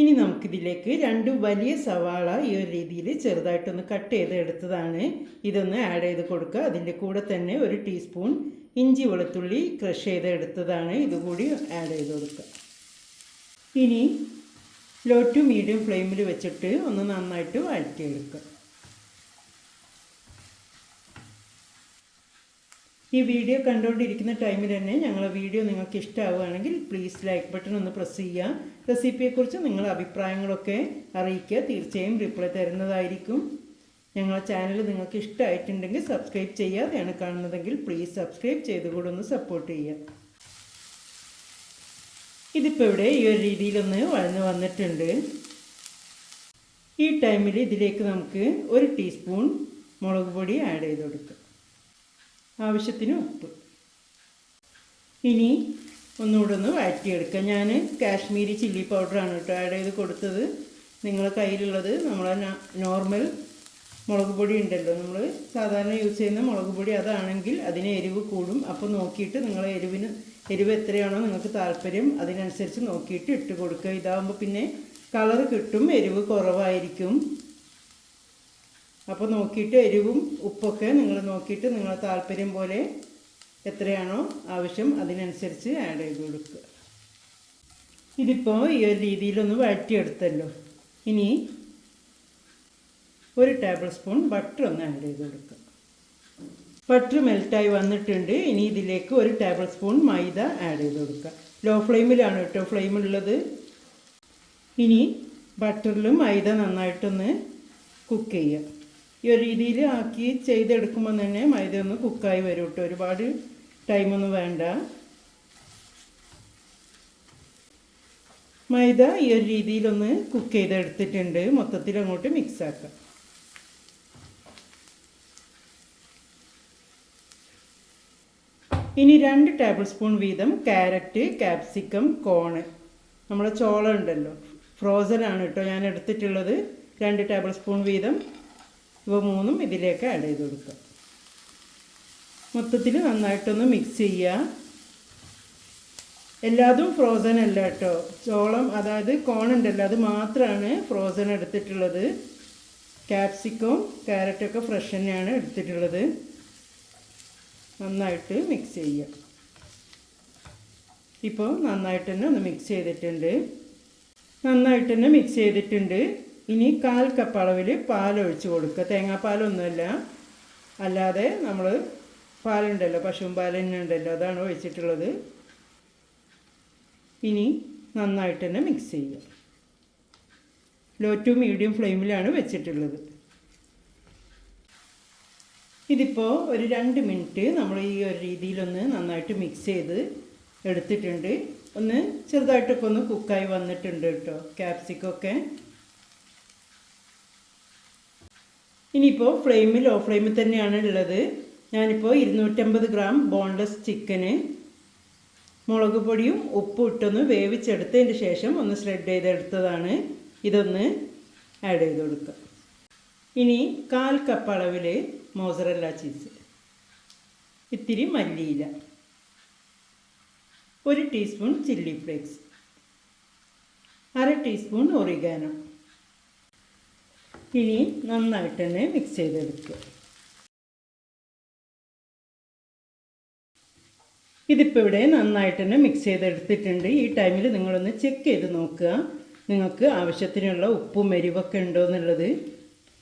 ഇനി നമുക്കിതിലേക്ക് രണ്ട് വലിയ സവാള ഈ ഒരു രീതിയിൽ ചെറുതായിട്ടൊന്ന് കട്ട് ചെയ്ത് എടുത്തതാണ് ഇതൊന്ന് ആഡ് ചെയ്ത് കൊടുക്കുക. അതിന്റെ കൂടെ തന്നെ ഒരു ടീസ്പൂൺ ഇഞ്ചി വെളുത്തുള്ളി ക്രഷ് ചെയ്ത് എടുത്തതാണ് ഇതുകൂടി ആഡ് ചെയ്ത് കൊടുക്കുക. ഇനി ലോ ടു മീഡിയം ഫ്ലെയിമിൽ വെച്ചിട്ട് ഒന്ന് നന്നായിട്ട് വഴറ്റിയെടുക്കുക. ഈ വീഡിയോ കണ്ടുകൊണ്ടിരിക്കുന്ന ടൈമിൽ തന്നെ ഞങ്ങളുടെ വീഡിയോ നിങ്ങൾക്ക് ഇഷ്ടമാവുകയാണെങ്കിൽ പ്ലീസ് ലൈക്ക് ബട്ടൺ ഒന്ന് പ്രസ് ചെയ്യുക. റെസിപ്പിയെക്കുറിച്ച് നിങ്ങളുടെ അഭിപ്രായങ്ങളൊക്കെ അറിയിക്കുക. തീർച്ചയായും റിപ്ലൈ തരുന്നതായിരിക്കും. ഞങ്ങളുടെ ചാനൽ നിങ്ങൾക്ക് ഇഷ്ടമായിട്ടുണ്ടെങ്കിൽ സബ്സ്ക്രൈബ് ചെയ്യാതെയാണ് കാണുന്നതെങ്കിൽ പ്ലീസ് സബ്സ്ക്രൈബ് ചെയ്തുകൂടെ ഒന്ന് സപ്പോർട്ട് ചെയ്യുക. ഇതിപ്പോൾ ഇവിടെ ഈ ഒരു രീതിയിലൊന്ന് വഴന്ന് വന്നിട്ടുണ്ട്. ഈ ടൈമിൽ ഇതിലേക്ക് നമുക്ക് ഒരു ടീസ്പൂൺ മുളക് പൊടി ആഡ് ചെയ്ത് കൊടുക്കുക ആവശ്യത്തിന് ഉപ്പ്. ഇനി ഒന്നുകൂടെ ഒന്ന് വഴറ്റിയെടുക്കുക ഞാൻ കാശ്മീരി ചില്ലി പൗഡറാണ് കേട്ടോ ആഡ് ചെയ്ത് കൊടുത്തത്. നിങ്ങളെ കയ്യിലുള്ളത് നമ്മളെ നോർമൽ മുളക് പൊടി ഉണ്ടല്ലോ. നമ്മൾ സാധാരണ യൂസ് ചെയ്യുന്ന മുളക് പൊടി അതാണെങ്കിൽ അതിന് എരിവ് കൂടും. അപ്പോൾ നോക്കിയിട്ട് നിങ്ങൾ എരിവിന് എരിവ് എത്രയാണോ നിങ്ങൾക്ക് താല്പര്യം അതിനനുസരിച്ച് നോക്കിയിട്ട് ഇട്ട് കൊടുക്കുക. ഇതാകുമ്പോൾ പിന്നെ കളർ കിട്ടും എരിവ് കുറവായിരിക്കും. അപ്പോൾ നോക്കിയിട്ട് എരിവും ഉപ്പൊക്കെ നിങ്ങൾ നോക്കിയിട്ട് നിങ്ങളെ താല്പര്യം പോലെ എത്രയാണോ ആവശ്യം അതിനനുസരിച്ച് ആഡ് ചെയ്ത് കൊടുക്കുക. ഇതിപ്പോൾ ഈ ഒരു രീതിയിലൊന്ന് വഴറ്റിയെടുത്തല്ലോ. ഇനി ഒരു ടേബിൾ സ്പൂൺ ബട്ടർ ഒന്ന് ആഡ് ചെയ്ത് കൊടുക്കുക. ബട്ടർ മെൽറ്റായി വന്നിട്ടുണ്ട്. ഇനി ഇതിലേക്ക് ഒരു ടേബിൾ സ്പൂൺ മൈദ ആഡ് ചെയ്ത് കൊടുക്കുക. ലോ ഫ്ലെയിമിലാണ് കേട്ടോ ഫ്ലെയിമുള്ളത് ഇനി ബട്ടറിലും മൈദ നന്നായിട്ടൊന്ന് കുക്ക് ചെയ്യുക. ഈ ഒരു രീതിയിൽ ആക്കി ചെയ്തെടുക്കുമ്പോൾ തന്നെ മൈദ ഒന്ന് കുക്കായി വരും കേട്ടോ. ഒരുപാട് ടൈമൊന്നും വേണ്ട. മൈദ ഈ ഒരു രീതിയിലൊന്ന് കുക്ക് ചെയ്തെടുത്തിട്ടുണ്ട്. മൊത്തത്തിൽ അങ്ങോട്ട് മിക്സ് ആക്കാം. ഇനി രണ്ട് ടേബിൾ സ്പൂൺ വീതം ക്യാരറ്റ് ക്യാപ്സിക്കം കോണ് നമ്മളെ ചോളം ഉണ്ടല്ലോ. ഫ്രോസൺ ആണ് കേട്ടോ. ഞാൻ എടുത്തിട്ടുള്ളത്. രണ്ട് ടേബിൾ സ്പൂൺ വീതം ഇവ മൂന്നും ഇതിലേക്ക് ആഡ് ചെയ്ത് കൊടുക്കുക. മൊത്തത്തിൽ നന്നായിട്ടൊന്ന് മിക്സ് ചെയ്യുക. എല്ലാതും ഫ്രോസൺ അല്ല കേട്ടോ. ചോളം അതായത് കോൺ ഉണ്ടല്ലോ അത് മാത്രമാണ് ഫ്രോസൺ എടുത്തിട്ടുള്ളത്. ക്യാപ്സിക്കവും ക്യാരറ്റൊക്കെ ഫ്രഷ് തന്നെയാണ് എടുത്തിട്ടുള്ളത്. നന്നായിട്ട് മിക്സ് ചെയ്യുക. ഇപ്പോൾ നന്നായിട്ട് തന്നെ ഒന്ന് മിക്സ് ചെയ്തിട്ടുണ്ട്. നന്നായിട്ട് തന്നെ മിക്സ് ചെയ്തിട്ടുണ്ട്. ഇനി കാൽ കപ്പ് പാൽ ഒഴിച്ച് കൊടുക്കുക. തേങ്ങാപ്പാലൊന്നുമല്ല. അല്ലാതെ നമ്മൾ പാലുണ്ടല്ലോ പശുവും പാൽ തന്നെ ഉണ്ടല്ലോ അതാണ് ഒഴിച്ചിട്ടുള്ളത്. ഇനി നന്നായിട്ട് തന്നെ മിക്സ് ചെയ്യുക. ലോ ടു മീഡിയം ഫ്ലെയിമിലാണ് വെച്ചിട്ടുള്ളത്. ഇതിപ്പോൾ ഒരു രണ്ട് മിനിറ്റ് നമ്മൾ ഈ ഒരു രീതിയിലൊന്ന് നന്നായിട്ട് മിക്സ് ചെയ്ത് എടുത്തിട്ടുണ്ട്. ഒന്ന് ചെറുതായിട്ടൊക്കെ ഒന്ന് കുക്കായി വന്നിട്ടുണ്ട് കേട്ടോ. ക്യാപ്സിക്കൊക്കെ ഇനിയിപ്പോൾ ഫ്ലെയിമിൽ ലോ ഫ്ലെയിമിൽ തന്നെയാണ് ഉള്ളത്. ഞാനിപ്പോൾ ഇരുന്നൂറ്റമ്പത് ഗ്രാം ബോൺലെസ് ചിക്കന് മുളക് പൊടിയും ഉപ്പും ഇട്ടൊന്ന് വേവിച്ചെടുത്തതിന് ശേഷം ഒന്ന് സ്ലെഡ് ചെയ്തെടുത്തതാണ്. ഇതൊന്ന് ആഡ് ചെയ്ത് കൊടുക്കുക. ഇനി കാൽ കപ്പ് അളവിൽ മോസറല്ല ചീസ് ഇത്തിരി മല്ലിയില ഒരു ടീസ്പൂൺ ചില്ലി ഫ്ലേക്സ് അര ടീസ്പൂൺ ഒറിഗാനോ ഇനി നന്നായിട്ട് തന്നെ മിക്സ് ചെയ്തെടുക്കുക. ഇതിപ്പോൾ ഇവിടെ നന്നായിട്ട് തന്നെ മിക്സ് ചെയ്തെടുത്തിട്ടുണ്ട്. ഈ ടൈമിൽ നിങ്ങളൊന്ന് ചെക്ക് ചെയ്ത് നോക്കുക. നിങ്ങൾക്ക് ആവശ്യത്തിനുള്ള ഉപ്പും എരിവൊക്കെ ഉണ്ടോ എന്നുള്ളത്.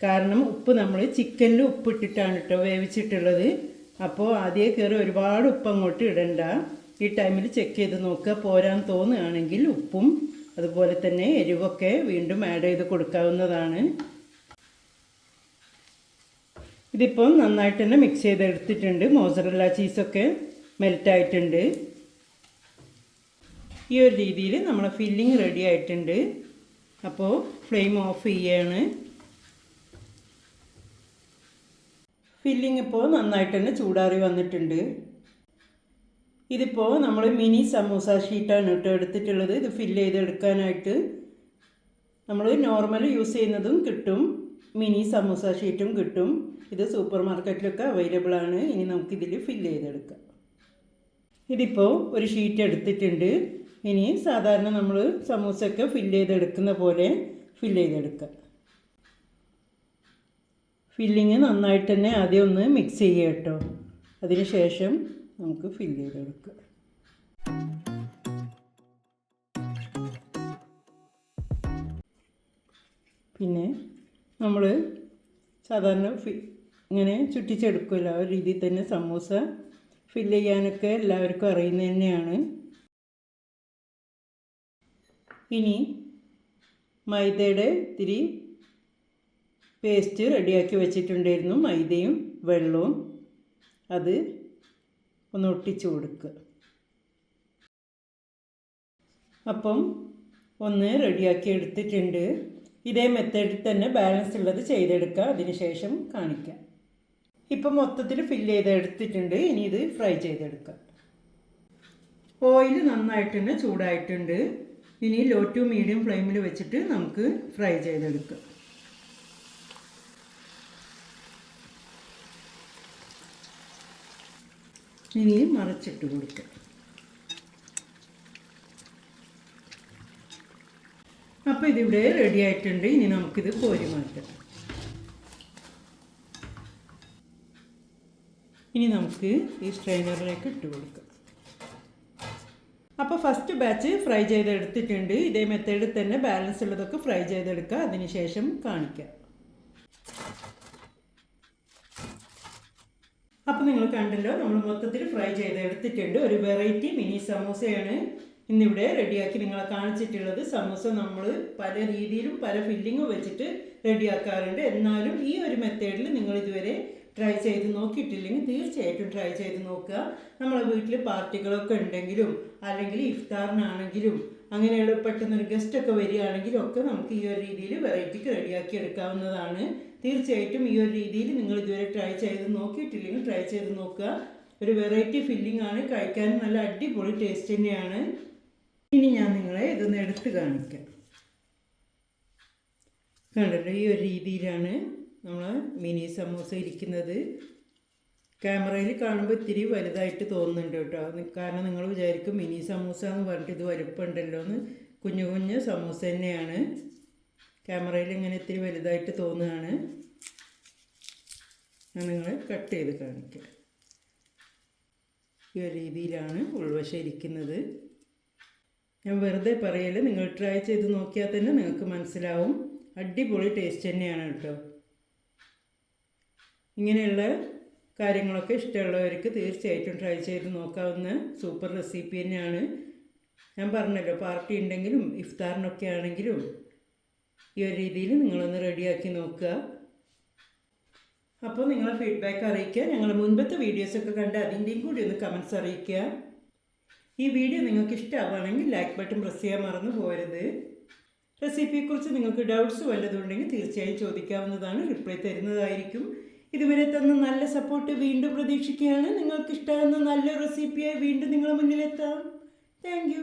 കാരണം ഉപ്പ് നമ്മൾ ചിക്കനിൽ ഉപ്പിട്ടിട്ടാണ് കേട്ടോ വേവിച്ചിട്ടുള്ളത്. അപ്പോൾ ആദ്യം കയറി ഒരുപാട് ഉപ്പ് അങ്ങോട്ട് ഇടണ്ട. ഈ ടൈമിൽ ചെക്ക് ചെയ്ത് നോക്കുക. പോരാൻ തോന്നുകയാണെങ്കിൽ ഉപ്പും അതുപോലെ തന്നെ എരിവൊക്കെ വീണ്ടും ആഡ് ചെയ്ത് കൊടുക്കാവുന്നതാണ്. ഇതിപ്പം നന്നായിട്ട് തന്നെ മിക്സ് ചെയ്തെടുത്തിട്ടുണ്ട്. മോസറല്ല ചീസൊക്കെ മെൽറ്റായിട്ടുണ്ട് ഈ ഒരു രീതിയിൽ നമ്മളെ ഫില്ലിങ് റെഡി ആയിട്ടുണ്ട്. അപ്പോൾ ഫ്ലെയിം ഓഫ് ചെയ്യാണ്. ഫില്ലിങ് ഇപ്പോൾ നന്നായിട്ട് തന്നെ ചൂടാറി വന്നിട്ടുണ്ട്. ഇതിപ്പോൾ നമ്മൾ മിനി സമൂസ ഷീറ്റാണ് കേട്ടോ എടുത്തിട്ടുള്ളത്. ഇത് ഫില്ല് ചെയ്തെടുക്കാനായിട്ട് നമ്മൾ നോർമൽ യൂസ് ചെയ്യുന്നതും കിട്ടും. മിനി സമൂസ ഷീറ്റും കിട്ടും. ഇത് സൂപ്പർ മാർക്കറ്റിലൊക്കെ അവൈലബിൾ ആണ്. ഇനി നമുക്കിതിൽ ഫില്ല് ചെയ്തെടുക്കാം. ഇതിപ്പോൾ ഒരു ഷീറ്റ് എടുത്തിട്ടുണ്ട്. ഇനി സാധാരണ നമ്മൾ സമൂസയൊക്കെ ഫില്ല് ചെയ്തെടുക്കുന്ന പോലെ ഫില്ല് ചെയ്തെടുക്കാം. ഫില്ലിങ് നന്നായിട്ട് തന്നെ ആദ്യം ഒന്ന് മിക്സ് ചെയ്യുക കേട്ടോ. അതിന് ശേഷം നമുക്ക് ഫില്ല് ചെയ്തെടുക്കാം. പിന്നെ നമ്മൾ സാധാരണ ഫി ഇങ്ങനെ ചുറ്റിച്ചെടുക്കുമല്ലോ. ആ രീതിയിൽ തന്നെ സമൂസ ഫില്ല് ചെയ്യാനൊക്കെ എല്ലാവർക്കും അറിയുന്നത് തന്നെയാണ്. ഇനി മൈദയുടെ ഇത്തിരി പേസ്റ്റ് റെഡിയാക്കി വെച്ചിട്ടുണ്ടായിരുന്നു. മൈദയും വെള്ളവും. അത് ഒന്ന് ഒട്ടിച്ചു കൊടുക്കുക. അപ്പം ഒന്ന് റെഡിയാക്കി എടുത്തിട്ടുണ്ട്. ഇതേ മെത്തേഡിൽ തന്നെ ബാലൻസ് ഉള്ളത് ചെയ്തെടുക്കുക. അതിനുശേഷം കാണിക്കാം. ഇപ്പം മൊത്തത്തിൽ ഫില്ല് ചെയ്തെടുത്തിട്ടുണ്ട്. ഇനി ഇത് ഫ്രൈ ചെയ്തെടുക്കാം. ഓയിൽ നന്നായിട്ട് തന്നെ ചൂടായിട്ടുണ്ട്. ഇനി ലോ ടു മീഡിയം ഫ്ലെയിമിൽ വെച്ചിട്ട് നമുക്ക് ഫ്രൈ ചെയ്തെടുക്കാം. ഇനി മറച്ചിട്ട് കൊടുക്കാം. അപ്പോൾ ഇതിവിടെ റെഡി ആയിട്ടുണ്ട്. ഇനി നമുക്കിത് കോരി മാറ്റാം. ഇനി നമുക്ക് ഈ സ്ട്രെയിനറിലേക്ക് ഇട്ട് കൊടുക്കാം. അപ്പോൾ ഫസ്റ്റ് ബാച്ച് ഫ്രൈ ചെയ്തെടുത്തിട്ടുണ്ട്. ഇതേ മെത്തേഡിൽ തന്നെ ബാലൻസ് ഉള്ളതൊക്കെ ഫ്രൈ ചെയ്തെടുക്കുക. അതിനുശേഷം കാണിക്കാം. അപ്പോൾ നിങ്ങൾ കണ്ടല്ലോ നമ്മൾ മൊത്തത്തിൽ ഫ്രൈ ചെയ്തെടുത്തിട്ടുണ്ട്. ഒരു വെറൈറ്റി മിനി സമൂസയാണ്. ഇന്നിവിടെ റെഡിയാക്കി നിങ്ങളെ കാണിച്ചിട്ടുള്ളത് സമൂസ നമ്മൾ പല രീതിയിലും പല ഫില്ലിങ്ങും വെച്ചിട്ട് റെഡിയാക്കാറുണ്ട് എന്നാലും ഈ ഒരു മെത്തേഡിൽ നിങ്ങൾ ഇതുവരെ ട്രൈ ചെയ്ത് നോക്കിയിട്ടില്ലെങ്കിൽ തീർച്ചയായിട്ടും ട്രൈ ചെയ്ത് നോക്കുക. നമ്മളെ വീട്ടിൽ പാർട്ടികളൊക്കെ ഉണ്ടെങ്കിലും അല്ലെങ്കിൽ ഇഫ്താറിനാണെങ്കിലും അങ്ങനെയുള്ള പെട്ടെന്നൊരു ഗസ്റ്റൊക്കെ വരികയാണെങ്കിലും ഒക്കെ നമുക്ക് ഈ ഒരു രീതിയിൽ വെറൈറ്റിക്ക് റെഡിയാക്കി എടുക്കാവുന്നതാണ്. തീർച്ചയായിട്ടും ഈ ഒരു രീതിയിൽ നിങ്ങൾ ഇതുവരെ ട്രൈ ചെയ്ത് നോക്കിയിട്ടില്ലെങ്കിൽ ട്രൈ ചെയ്ത് നോക്കുക. ഒരു വെറൈറ്റി ഫില്ലിംഗ് ആണ്. കഴിക്കാൻ നല്ല അടിപൊളി ടേസ്റ്റ് തന്നെയാണ്. ഇനി ഞാൻ നിങ്ങളെ ഇതൊന്ന് എടുത്ത് കാണിക്കാം. കണ്ടല്ലോ ഈ ഒരു രീതിയിലാണ് നമ്മൾ മിനി സമോസ ഇരിക്കുന്നത്. ക്യാമറയിൽ കാണുമ്പോൾ ഇത്തിരി വലുതായിട്ട് തോന്നുന്നുണ്ട് കേട്ടോ. കാരണം നിങ്ങൾ വിചാരിക്കും മിനി സമൂസ എന്ന് പറഞ്ഞിട്ട് ഇത് വലുപ്പമുണ്ടല്ലോ എന്ന് കുഞ്ഞു കുഞ്ഞു സമൂസ തന്നെയാണ്. ക്യാമറയിൽ ഇങ്ങനെ ഇത്തിരി വലുതായിട്ട് തോന്നുകയാണ്. ഞാൻ നിങ്ങളെ കട്ട് ചെയ്ത് കാണിക്കാം. ഈ രീതിയിലാണ് ഉൾവശം ഇരിക്കുന്നത്. ഞാൻ വെറുതെ പറയൽ. നിങ്ങൾ ട്രൈ ചെയ്ത് നോക്കിയാൽ തന്നെ നിങ്ങൾക്ക് മനസ്സിലാവും. അടിപൊളി ടേസ്റ്റ് തന്നെയാണ് കേട്ടോ. ഇങ്ങനെയുള്ള കാര്യങ്ങളൊക്കെ ഇഷ്ടമുള്ളവർക്ക് തീർച്ചയായിട്ടും ട്രൈ ചെയ്ത് നോക്കാവുന്ന സൂപ്പർ റെസിപ്പി തന്നെയാണ്. ഞാൻ പറഞ്ഞല്ലോ പാർട്ടി ഉണ്ടെങ്കിലും ഇഫ്താറിനൊക്കെ ആണെങ്കിലും ഈ ഒരു രീതിയിൽ നിങ്ങളൊന്ന് റെഡിയാക്കി നോക്കുക. അപ്പോൾ നിങ്ങളെ ഫീഡ്ബാക്ക് അറിയിക്കുക. ഞങ്ങൾ മുൻപത്തെ വീഡിയോസൊക്കെ കണ്ട് അതിന്റെയും കൂടി ഒന്ന് കമൻസ് അറിയിക്കുക. ഈ വീഡിയോ നിങ്ങൾക്ക് ഇഷ്ടമാവുകയാണെങ്കിൽ ലൈക്ക് ബട്ടൺ പ്രസ് ചെയ്യാൻ മറന്നു പോകരുത്. റെസിപ്പിയെക്കുറിച്ച് നിങ്ങൾക്ക് ഡൗട്ട്സ് വല്ലതുണ്ടെങ്കിൽ തീർച്ചയായും ചോദിക്കാവുന്നതാണ്. റിപ്ലൈ തരുന്നതായിരിക്കും. ഇതുവരെ തന്ന നല്ല സപ്പോർട്ട് വീണ്ടും പ്രതീക്ഷിക്കുകയാണ്. നിങ്ങൾക്ക് ഇഷ്ടമാകുന്ന നല്ല റെസിപ്പിയായി വീണ്ടും നിങ്ങളുടെ മുന്നിലെത്താം. താങ്ക്